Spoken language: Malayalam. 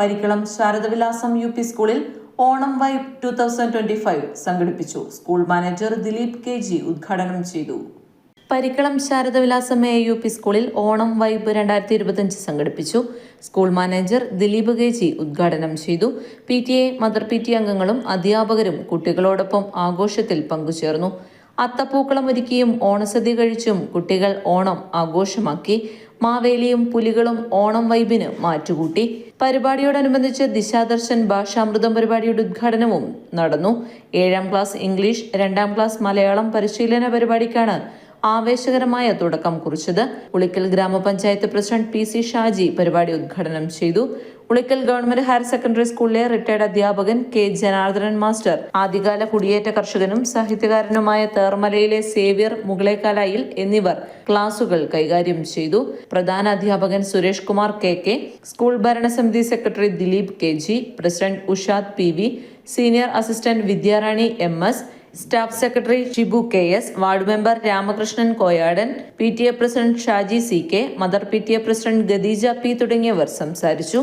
പരിക്കളം ശാരദവിലാസം യു പി സ്കൂളിൽ Onam vibe two thousand twenty five സംഘടിപ്പിച്ചു. School manager Dileep K G ഉദ്ഘാടനം ചെയ്തു. Parikkalam Sharadavilasam A U P സ്കൂളിൽ ഓണം വൈബ് രണ്ടായിരത്തി ഇരുപത്തിയഞ്ച് സംഘടിപ്പിച്ചു. School manager Dileep K G ഉദ്ഘാടനം ചെയ്തു. P T A mother P T അംഗങ്ങളും അധ്യാപകരും കുട്ടികളോടൊപ്പം ആഘോഷത്തിൽ പങ്കുചേർന്നു. അത്തപ്പൂക്കളം ഒരുക്കിയും ഓണസദ്യ കഴിച്ചും കുട്ടികൾ ഓണം ആഘോഷമാക്കി. മാവേലിയും പുലികളും ഓണം വൈബിന് മാറ്റുകൂട്ടി. പരിപാടിയോടനുബന്ധിച്ച് ദിശാദർശൻ ഭാഷാമൃതം പരിപാടിയുടെ ഉദ്ഘാടനവും നടന്നു. ഏഴാം ക്ലാസ് ഇംഗ്ലീഷ് രണ്ടാം ക്ലാസ് മലയാളം പരിശീലന പരിപാടിക്കാണ് ആവേശകരമായ തുടക്കം കുറിച്ചത്. ഉളിക്കൽ ഗ്രാമപഞ്ചായത്ത് പ്രസിഡന്റ് പി സി ഷാജി പരിപാടി ഉദ്ഘാടനം ചെയ്തു. ഉളിക്കൽ ഗവൺമെന്റ് ഹയർ സെക്കൻഡറി സ്കൂളിലെ റിട്ടയർഡ് അധ്യാപകൻ കെ ജനാർദ്ദനൻ മാസ്റ്റർ. ആദ്യകാല കുടിയേറ്റ കർഷകനും സാഹിത്യകാരനുമായ തേർമലയിലെ സേവ്യർ മുകളേക്കാലായിൽ എന്നിവർ ക്ലാസുകൾ കൈകാര്യം ചെയ്തു. പ്രധാന അധ്യാപകൻ Suresh Kumar K K school ഭരണസമിതി secretary Dileep K G president Ushad P V senior assistant Vidyarani M S staff secretary Shibu K S ward member Ramakrishnan Koyadan P T A president Shaji C K mother P T A president Khadeeja P തുടങ്ങിയവർ സംസാരിച്ചു.